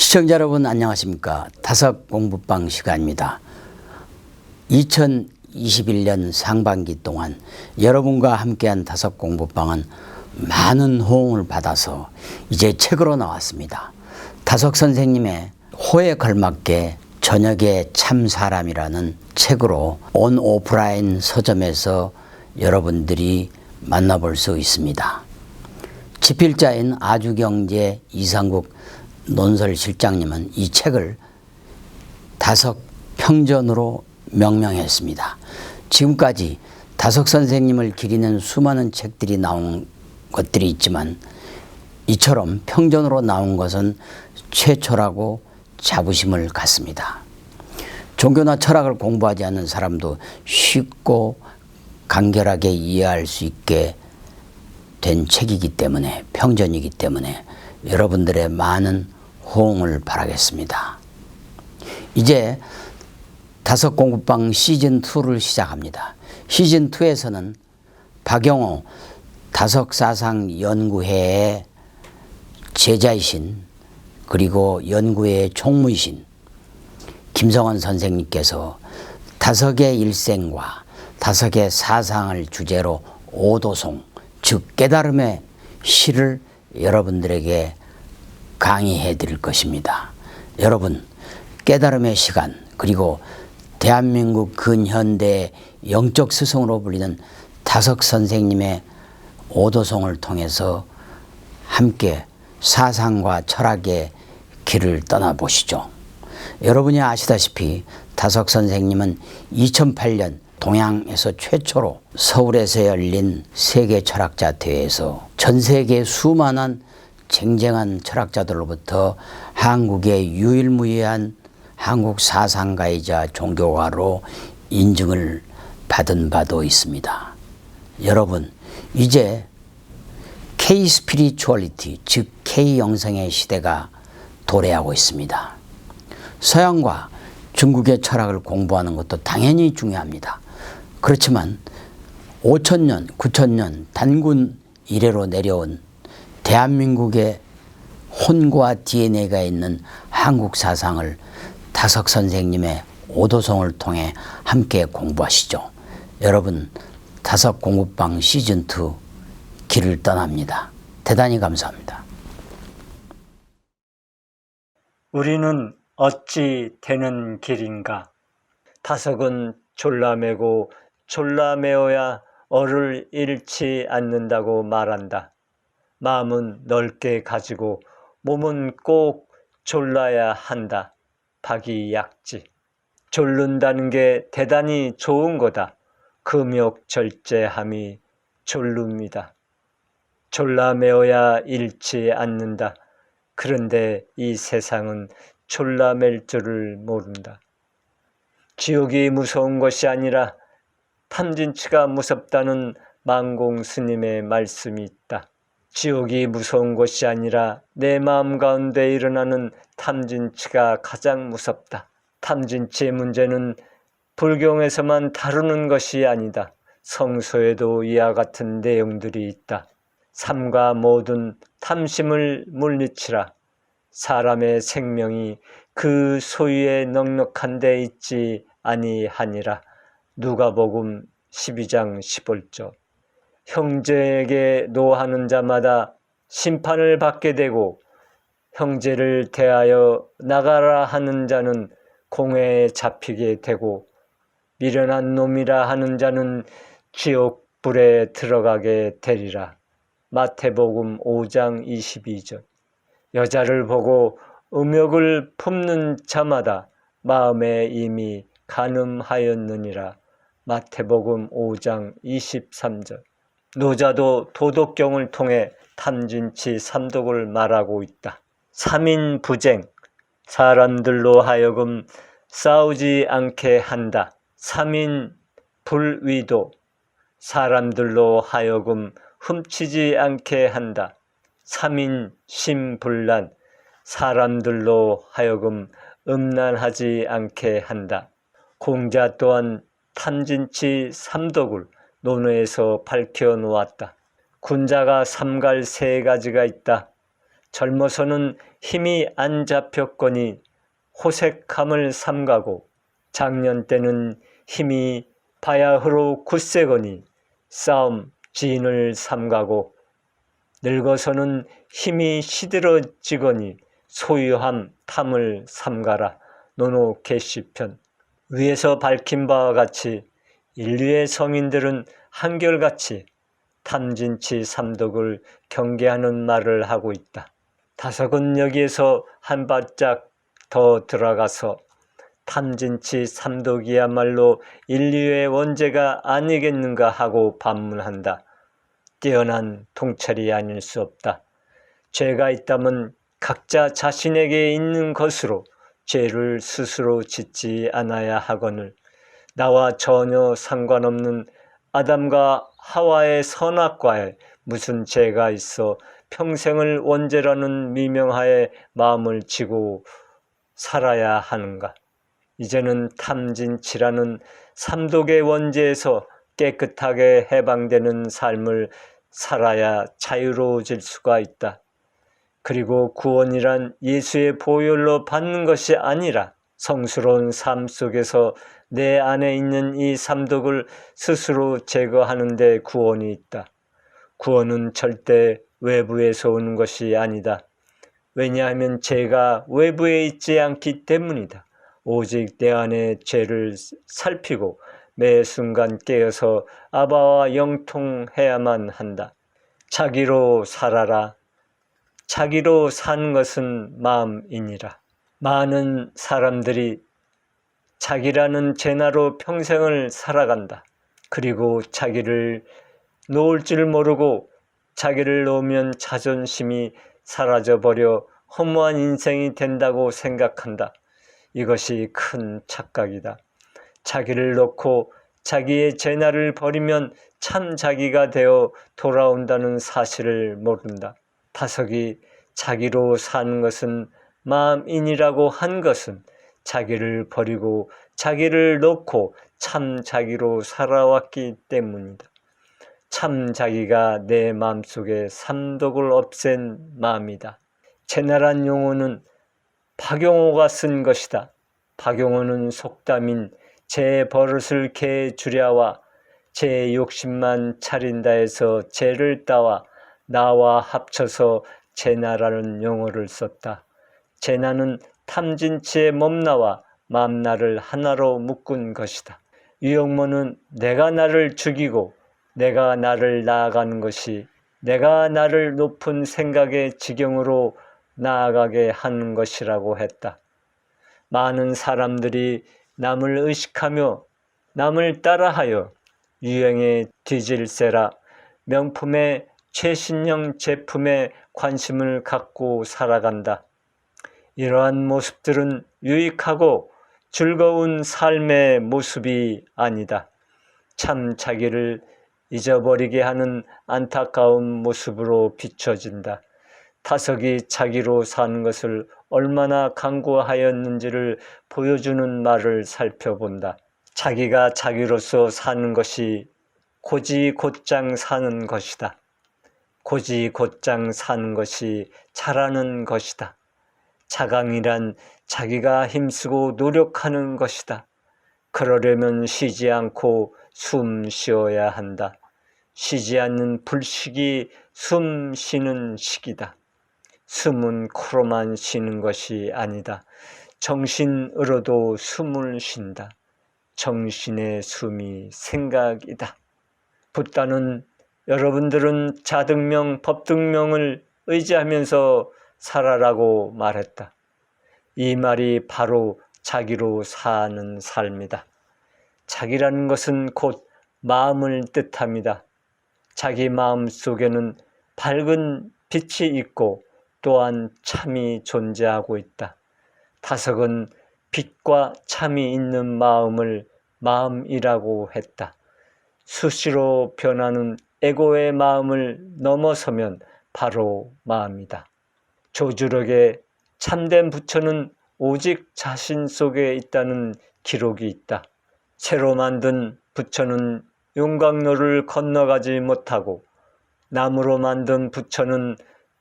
시청자 여러분 안녕하십니까 다섯 공부방 시간입니다. 2021년 상반기 동안 여러분과 함께한 다섯 공부방은 많은 호응을 받아서 이제 책으로 나왔습니다. 다석 선생님의 호에 걸맞게 저녁의 참 사람이라는 책으로 온 오프라인 서점에서 여러분들이 만나볼 수 있습니다. 집필자인 아주경제 이상국 논설 실장님은 이 책을 다석 평전으로 명명했습니다. 지금까지 다석 선생님을 기리는 수많은 책들이 나온 것들이 있지만 이처럼 평전으로 나온 것은 최초라고 자부심을 갖습니다. 종교나 철학을 공부하지 않는 사람도 쉽고 간결하게 이해할 수 있게 된 책이기 때문에 평전이기 때문에 여러분들의 많은 호응을 바라겠습니다. 이제 다섯 공부방 시즌 2를 시작합니다. 시즌 2에서는 박영호 다섯 사상 연구회의 제자이신 그리고 연구회의 총무이신 김성원 선생님께서 다섯의 일생과 다섯의 사상을 주제로 오도송 즉 깨달음의 시를 여러분들에게 강의해 드릴 것입니다. 여러분 깨달음의 시간 그리고 대한민국 근현대 영적 스승으로 불리는 다석 선생님의 오도송을 통해서 함께 사상과 철학의 길을 떠나보시죠. 여러분이 아시다시피 다석 선생님은 2008년 동양에서 최초로 서울에서 열린 세계 철학자 대회에서 전 세계 수많은 쟁쟁한 철학자들로부터 한국의 유일무이한 한국 사상가이자 종교가로 인증을 받은 바도 있습니다. 여러분, 이제 K 스피리추얼리티, 즉 K 영성의 시대가 도래하고 있습니다. 서양과 중국의 철학을 공부하는 것도 당연히 중요합니다. 그렇지만 5천년, 9천년 단군 이래로 내려온 대한민국의 혼과 DNA가 있는 한국 사상을 다석 선생님의 오도송을 통해 함께 공부하시죠. 여러분, 다석 공부방 시즌2 길을 떠납니다. 대단히 감사합니다. 우리는 어찌 되는 길인가? 다석은 졸라매고 졸라매어야 어를 잃지 않는다고 말한다. 마음은 넓게 가지고 몸은 꼭 졸라야 한다. 박이약지. 졸른다는 게 대단히 좋은 거다. 금욕 절제함이 졸릅니다. 졸라매어야 잃지 않는다. 그런데 이 세상은 졸라맬 줄을 모른다. 지옥이 무서운 것이 아니라 탐진치가 무섭다는 망공 스님의 말씀이 있다. 지옥이 무서운 것이 아니라 내 마음 가운데 일어나는 탐진치가 가장 무섭다. 탐진치의 문제는 불경에서만 다루는 것이 아니다. 성서에도 이와 같은 내용들이 있다. 삼가 모든 탐심을 물리치라. 사람의 생명이 그 소유에 넉넉한 데 있지 아니하니라. 누가복음 12장 15절. 형제에게 노하는 자마다 심판을 받게 되고 형제를 대하여 나가라 하는 자는 공회에 잡히게 되고 미련한 놈이라 하는 자는 지옥 불에 들어가게 되리라. 마태복음 5장 22절. 여자를 보고 음욕을 품는 자마다 마음에 이미 가늠하였느니라. 마태복음 5장 23절. 노자도 도덕경을 통해 탐진치 삼독을 말하고 있다. 3인 부쟁, 사람들로 하여금 싸우지 않게 한다. 3인 불위도, 사람들로 하여금 훔치지 않게 한다. 3인 심불란, 사람들로 하여금 음란하지 않게 한다. 공자 또한 탐진치 삼독을 논어에서 밝혀 놓았다. 군자가 삼갈 세 가지가 있다. 젊어서는 힘이 안 잡혔거니 호색함을 삼가고 작년 때는 힘이 바야흐로 굳세거니 싸움 지인을 삼가고 늙어서는 힘이 시들어지거니 소유함 탐을 삼가라 노노 게시편 위에서 밝힌 바와 같이 인류의 성인들은 한결같이 탐진치 삼독을 경계하는 말을 하고 있다. 다석은 여기에서 한 발짝 더 들어가서 탐진치 삼독이야말로 인류의 원죄가 아니겠는가 하고 반문한다. 뛰어난 통찰이 아닐 수 없다. 죄가 있다면 각자 자신에게 있는 것으로 죄를 스스로 짓지 않아야 하거늘 나와 전혀 상관없는 아담과 하와의 선악과에 무슨 죄가 있어 평생을 원죄라는 미명하에 마음을 지고 살아야 하는가? 이제는 탐진치라는 삼독의 원죄에서 깨끗하게 해방되는 삶을 살아야 자유로워질 수가 있다. 그리고 구원이란 예수의 보혈로 받는 것이 아니라 성스러운 삶 속에서 내 안에 있는 이 삼독을 스스로 제거하는 데 구원이 있다. 구원은 절대 외부에서 오는 것이 아니다. 왜냐하면 죄가 외부에 있지 않기 때문이다. 오직 내 안에 죄를 살피고 매 순간 깨어서 아바와 영통해야만 한다. 자기로 살아라. 자기로 사는 것은 마음이니라. 많은 사람들이 자기라는 재나로 평생을 살아간다. 그리고 자기를 놓을 줄 모르고 자기를 놓으면 자존심이 사라져버려 허무한 인생이 된다고 생각한다. 이것이 큰 착각이다. 자기를 놓고 자기의 재나를 버리면 참 자기가 되어 돌아온다는 사실을 모른다. 타석이 자기로 사는 것은 마음인이라고 한 것은 자기를 버리고 자기를 놓고 참 자기로 살아왔기 때문이다. 참 자기가 내 마음속에 삼독을 없앤 마음이다. 제나란 용어는 박용호가 쓴 것이다. 박용호는 속담인 제 버릇을 개 주랴와 제 욕심만 차린다에서 죄를 따와 나와 합쳐서 제나라는 용어를 썼다. 제나는 탐진치의 몸나와 맘나를 하나로 묶은 것이다. 유영모는 내가 나를 죽이고 내가 나를 나아가는 것이 내가 나를 높은 생각의 지경으로 나아가게 하는 것이라고 했다. 많은 사람들이 남을 의식하며 남을 따라하여 유행에 뒤질세라 명품의 최신형 제품에 관심을 갖고 살아간다. 이러한 모습들은 유익하고 즐거운 삶의 모습이 아니다. 참 자기를 잊어버리게 하는 안타까운 모습으로 비춰진다. 타석이 자기로 사는 것을 얼마나 강구하였는지를 보여주는 말을 살펴본다. 자기가 자기로서 사는 것이 고지 곧장 사는 것이다. 고지 곧장 사는 것이 잘하는 것이다. 자강이란 자기가 힘쓰고 노력하는 것이다. 그러려면 쉬지 않고 숨 쉬어야 한다. 쉬지 않는 불식이 숨 쉬는 식이다. 숨은 코로만 쉬는 것이 아니다. 정신으로도 숨을 쉰다. 정신의 숨이 생각이다. 붓다는 여러분들은 자등명, 법등명을 의지하면서 살아라고 말했다. 이 말이 바로 자기로 사는 삶이다. 자기라는 것은 곧 마음을 뜻합니다. 자기 마음 속에는 밝은 빛이 있고 또한 참이 존재하고 있다. 다석은 빛과 참이 있는 마음을 마음이라고 했다. 수시로 변하는 에고의 마음을 넘어서면 바로 마음이다. 조주력의 참된 부처는 오직 자신 속에 있다는 기록이 있다. 새로 만든 부처는 용광로를 건너가지 못하고 나무로 만든 부처는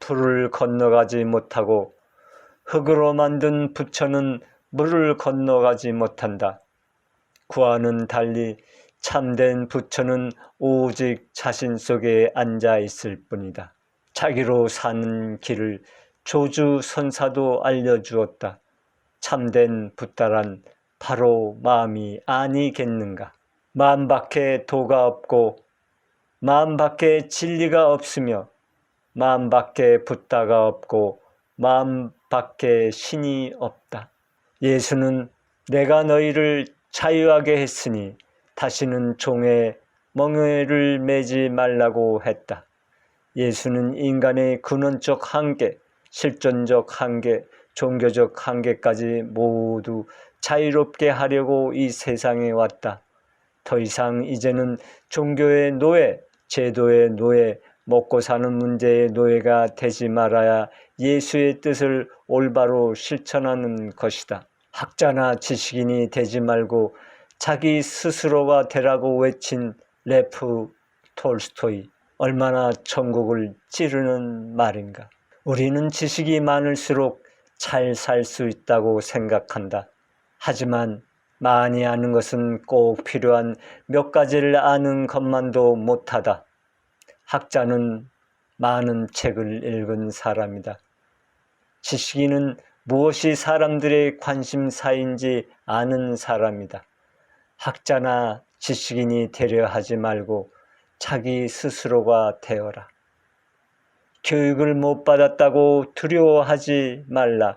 풀을 건너가지 못하고 흙으로 만든 부처는 물을 건너가지 못한다. 구와는 달리 참된 부처는 오직 자신 속에 앉아 있을 뿐이다. 자기로 사는 길을 조주 선사도 알려주었다. 참된 붓다란 바로 마음이 아니겠는가? 마음 밖에 도가 없고 마음 밖에 진리가 없으며 마음 밖에 붓다가 없고 마음 밖에 신이 없다. 예수는 내가 너희를 자유하게 했으니 다시는 종의 멍에를 매지 말라고 했다. 예수는 인간의 근원적 한계, 실존적 한계, 종교적 한계까지 모두 자유롭게 하려고 이 세상에 왔다. 더 이상 이제는 종교의 노예, 제도의 노예, 먹고 사는 문제의 노예가 되지 말아야 예수의 뜻을 올바로 실천하는 것이다. 학자나 지식인이 되지 말고 자기 스스로가 되라고 외친 레프 톨스토이. 얼마나 천국을 찌르는 말인가. 우리는 지식이 많을수록 잘 살 수 있다고 생각한다. 하지만 많이 아는 것은 꼭 필요한 몇 가지를 아는 것만도 못하다. 학자는 많은 책을 읽은 사람이다. 지식인은 무엇이 사람들의 관심사인지 아는 사람이다. 학자나 지식인이 되려 하지 말고 자기 스스로가 되어라. 교육을 못 받았다고 두려워하지 말라.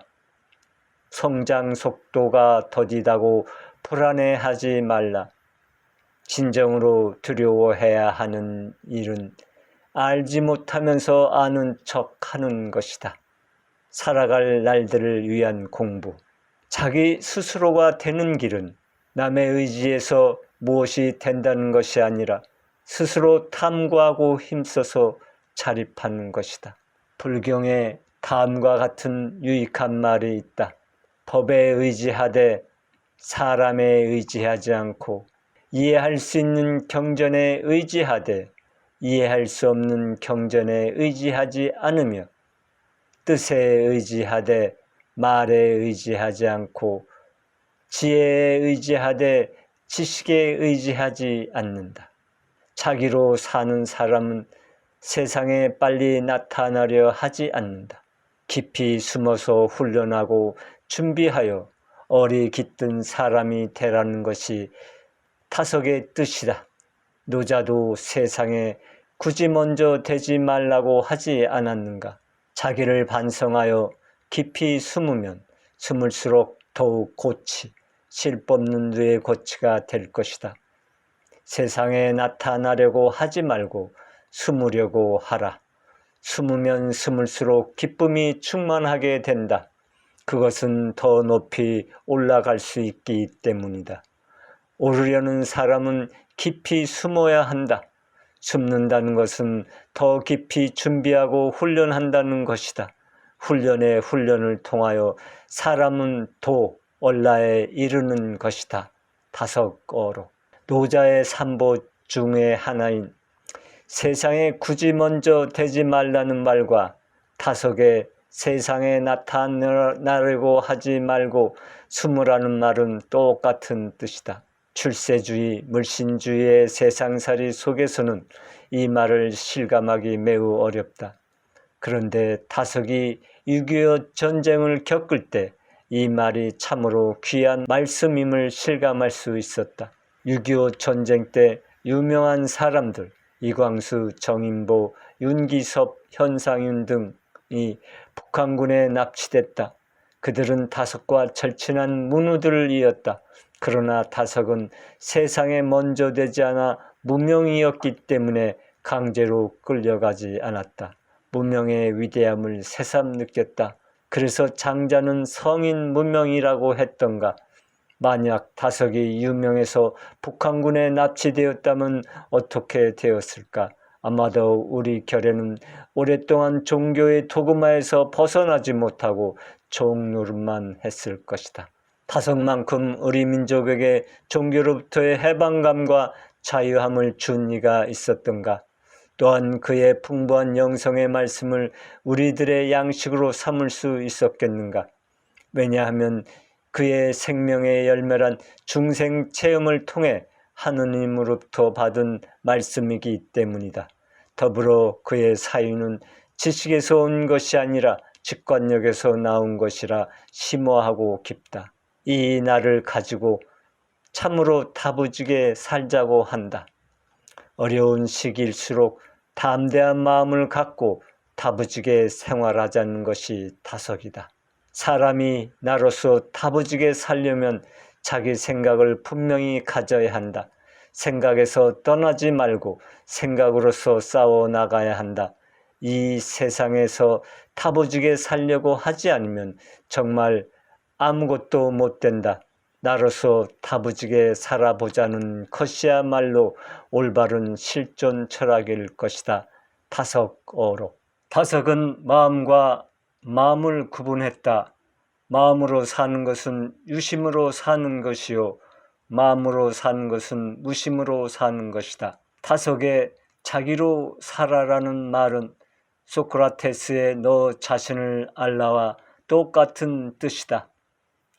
성장 속도가 더디다고 불안해하지 말라. 진정으로 두려워해야 하는 일은 알지 못하면서 아는 척 하는 것이다. 살아갈 날들을 위한 공부. 자기 스스로가 되는 길은 남의 의지에서 무엇이 된다는 것이 아니라 스스로 탐구하고 힘써서 자립하는 것이다. 불경에 다음과 같은 유익한 말이 있다. 법에 의지하되 사람에 의지하지 않고 이해할 수 있는 경전에 의지하되 이해할 수 없는 경전에 의지하지 않으며 뜻에 의지하되 말에 의지하지 않고 지혜에 의지하되 지식에 의지하지 않는다. 자기로 사는 사람은 세상에 빨리 나타나려 하지 않는다. 깊이 숨어서 훈련하고 준비하여 어리 깃든 사람이 되라는 것이 타석의 뜻이다. 노자도 세상에 굳이 먼저 되지 말라고 하지 않았는가? 자기를 반성하여 깊이 숨으면 숨을수록 더욱 고치, 실법는 뇌의 고치가 될 것이다. 세상에 나타나려고 하지 말고 숨으려고 하라. 숨으면 숨을수록 기쁨이 충만하게 된다. 그것은 더 높이 올라갈 수 있기 때문이다. 오르려는 사람은 깊이 숨어야 한다. 숨는다는 것은 더 깊이 준비하고 훈련한다는 것이다. 훈련의 훈련을 통하여 사람은 도, 얼라에 이르는 것이다. 다섯어로. 노자의 삼보 중의 하나인 세상에 굳이 먼저 되지 말라는 말과 다섯의 세상에 나타나려고 하지 말고 숨으라는 말은 똑같은 뜻이다. 출세주의, 물신주의의 세상살이 속에서는 이 말을 실감하기 매우 어렵다. 그런데 타석이 6.25 전쟁을 겪을 때 이 말이 참으로 귀한 말씀임을 실감할 수 있었다. 6.25 전쟁 때 유명한 사람들, 이광수, 정인보, 윤기섭, 현상윤 등이 북한군에 납치됐다. 그들은 다석과 절친한 문우들이었다. 그러나 다석은 세상에 먼저 되지 않아 무명이었기 때문에 강제로 끌려가지 않았다. 무명의 위대함을 새삼 느꼈다. 그래서 장자는 성인 무명이라고 했던가. 만약 다석이 유명해서 북한군에 납치되었다면 어떻게 되었을까? 아마도 우리 결에는 오랫동안 종교의 도구마에서 벗어나지 못하고 종노릇만 했을 것이다. 타석만큼 우리 민족에게 종교로부터의 해방감과 자유함을 준 이가 있었던가? 또한 그의 풍부한 영성의 말씀을 우리들의 양식으로 삼을 수 있었겠는가? 왜냐하면 그의 생명의 열매란 중생 체험을 통해 하느님으로부터 받은 말씀이기 때문이다. 더불어 그의 사유는 지식에서 온 것이 아니라 직관력에서 나온 것이라 심오하고 깊다. 이 나를 가지고 참으로 다부지게 살자고 한다. 어려운 시기일수록 담대한 마음을 갖고 다부지게 생활하자는 것이 다석이다. 사람이 나로서 다부지게 살려면 자기 생각을 분명히 가져야 한다. 생각에서 떠나지 말고 생각으로서 싸워 나가야 한다. 이 세상에서 다부지게 살려고 하지 않으면 정말 아무것도 못 된다. 나로서 다부지게 살아보자는 것이야말로 올바른 실존 철학일 것이다. 타석어로. 타석은 마음과 마음을 구분했다. 마음으로 사는 것은 유심으로 사는 것이요. 마음으로 사는 것은 무심으로 사는 것이다. 타석에 자기로 살아라는 말은 소크라테스의 너 자신을 알라와 똑같은 뜻이다.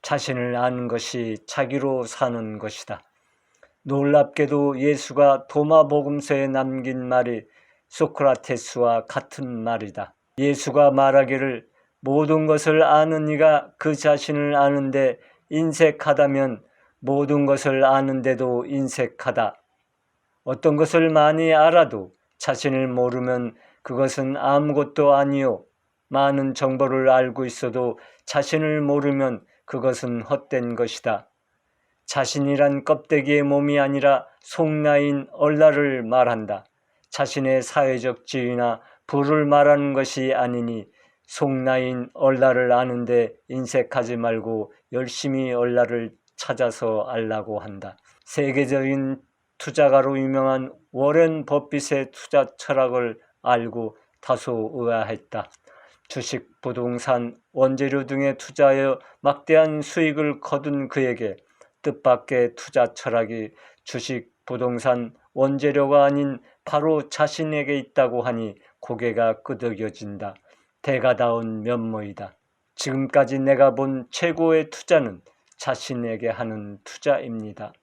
자신을 아는 것이 자기로 사는 것이다. 놀랍게도 예수가 도마복음서에 남긴 말이 소크라테스와 같은 말이다. 예수가 말하기를 모든 것을 아는 이가 그 자신을 아는데 인색하다면 모든 것을 아는데도 인색하다. 어떤 것을 많이 알아도 자신을 모르면 그것은 아무것도 아니요. 많은 정보를 알고 있어도 자신을 모르면 그것은 헛된 것이다. 자신이란 껍데기의 몸이 아니라 속나인 얼라를 말한다. 자신의 사회적 지위나 부를 말하는 것이 아니니 속나인 얼라를 아는데 인색하지 말고 열심히 얼라를 찾아서 알라고 한다. 세계적인 투자가로 유명한 워렌 버핏의 투자 철학을 알고 다소 의아했다. 주식, 부동산, 원재료 등에 투자하여 막대한 수익을 거둔 그에게 뜻밖의 투자 철학이 주식, 부동산, 원재료가 아닌 바로 자신에게 있다고 하니 고개가 끄덕여진다. 대가다운 면모이다. 지금까지 내가 본 최고의 투자는 자신에게 하는 투자입니다.